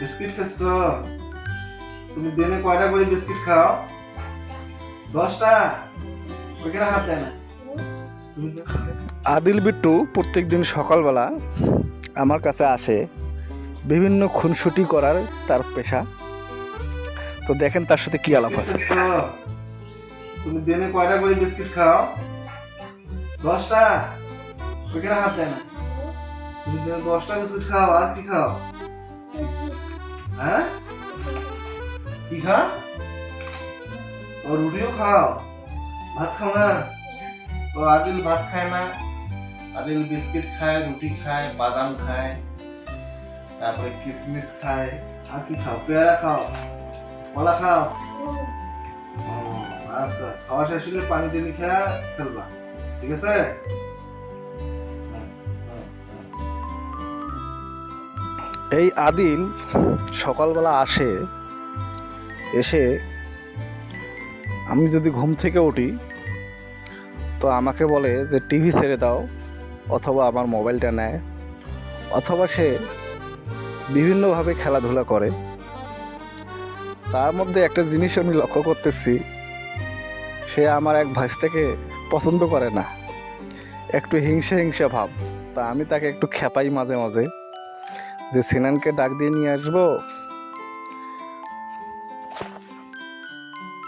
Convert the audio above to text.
Biscuit খাচ্ছ? তুমি দিনে কয়টা করে বিস্কিট খাও? দশটা? ওইখানে হাত দেয় না? আদিল বিট্টু প্রত্যেক দিন সকালবেলা আমার কাছে আসে বিভিন্ন খুনসুটি করার তার পেশা। তো দেখেন তার সাথে কি আলাপ হয় খাচ্ছ? তুমি দিনে কয়টা করে বিস্কিট খাও? দশটা? ওইখানে হাত দেয় না? তুমি দশটা বিস্কিট খাও আর কি খাও? হ্যাঁ? কি খাও ও রুটিও খাও। ভাত খাও না? ও আদিল ভাত খায় না। আদিল বিস্কিট খায়, রুটি খায়, বাদাম খায়, তারপরে কিশমিশ খায়। আর কি খাও? পেয়ারা খাও? কলা খাও? আচ্ছা। খাওয়া শেষ হলে পানি টেনে খেয়া খেলবা ঠিক আছে? এই আদিল সকালবেলা আসে, এসে আমি যদি ঘুম থেকে উঠি, তো আমাকে বলে যে, টিভি ছেড়ে দাও, অথবা আমার মোবাইলটা নেয়। অথবা সে বিভিন্নভাবে খেলাধুলা করে। তার মধ্যে একটা জিনিস আমি লক্ষ্য করতেছি, সে আমার এক ভাইস থেকে পছন্দ করে না। একটু হিংসা হিংসা ভাব। তা আমি তাকে একটু খেপাই মাঝে মাঝে। যে সিনানকে ডাক দিয়ে নিয়ে আসব